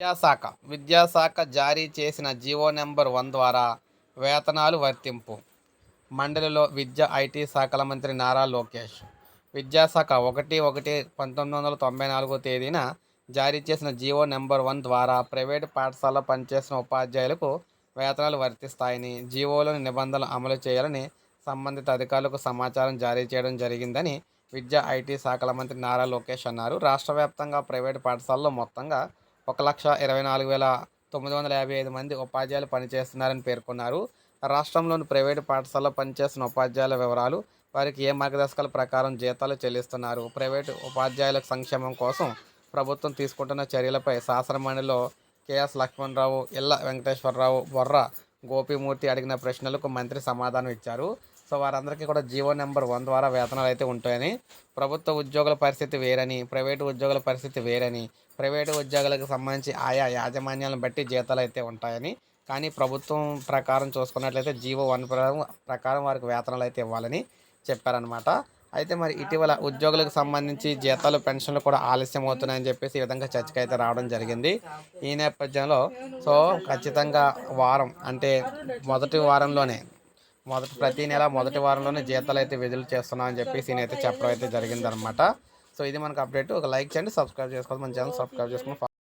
విద్యాశాఖ. విద్యాశాఖ జారీ చేసిన జీవో నెంబర్ వన్ ద్వారా వేతనాలు వర్తింపు. మండలిలో విద్య ఐటీ శాఖల మంత్రి నారా లోకేష్. విద్యాశాఖ ఒకటి ఒకటి పంతొమ్మిది వందల తొంభై నాలుగో తేదీన జారీ చేసిన జీవో నెంబర్ వన్ ద్వారా ప్రైవేటు పాఠశాలలో పనిచేసిన ఉపాధ్యాయులకు వేతనాలు వర్తిస్తాయని జీవోలోని నిబంధనలు అమలు చేయాలని సంబంధిత అధికారులకు సమాచారం జారీ చేయడం జరిగిందని విద్యా ఐటీ శాఖల మంత్రి నారా లోకేష్ అన్నారు. రాష్ట్ర వ్యాప్తంగా ప్రైవేటు పాఠశాలలో మొత్తంగా ఒక లక్ష ఇరవై నాలుగు వేల తొమ్మిది వందల యాభై ఐదు మంది ఉపాధ్యాయులు పనిచేస్తున్నారని పేర్కొన్నారు. రాష్ట్రంలోని ప్రైవేటు పాఠశాలలో పనిచేస్తున్న ఉపాధ్యాయుల వివరాలు వారికి ఏ మార్గదర్శకాల ప్రకారం జీతాలు చెల్లిస్తున్నారు? ప్రైవేటు ఉపాధ్యాయుల సంక్షేమం కోసం ప్రభుత్వం తీసుకుంటున్న చర్యలపై శాసనమండలిలో కెఎస్ లక్ష్మణరావు ఇళ్ళ వెంకటేశ్వరరావు బొర్ర గోపిమూర్తి అడిగిన ప్రశ్నలకు మంత్రి సమాధానం ఇచ్చారు. సో వారందరికీ కూడా జీవో నెంబర్ వన్ ద్వారా వేతనాలు అయితే ఉంటాయని. ప్రభుత్వ ఉద్యోగుల పరిస్థితి వేరని ప్రైవేటు ఉద్యోగుల పరిస్థితి వేరని ప్రైవేటు ఉద్యోగులకు సంబంధించి ఆయా యాజమాన్యాలను బట్టి జీతాలు అయితే ఉంటాయని. కానీ ప్రభుత్వం ప్రకారం చూసుకున్నట్లయితే జీవో వన్ ప్రకారం ప్రకారం వారికి వేతనాలు అయితే ఇవ్వాలని చెప్పారనమాట అయితే మరి ఇటీవల ఉద్యోగులకు సంబంధించి జీతాలు పెన్షన్లు కూడా ఆలస్యం అవుతున్నాయని చెప్పేసి ఈ విధంగా చర్చకి అయితే రావడం జరిగింది. ఈ నేపథ్యంలో సో ఖచ్చితంగా వారం అంటే మొదటి వారంలోనే మొదటి ప్రతి నెల మొదటి వారంలోనే జీతాలు అయితే విడుదల చేస్తున్నామని చెప్పేసి నేనైతే అయితే చెప్పడం అయితే జరిగిందనమాట సో ఇది మనకు అప్డేట్ ఒక లైక్ చేయండి సబ్స్క్రైబ్ చేసుకోవాలి. మన ఛానల్ సబ్స్క్రైబ్ చేసుకుని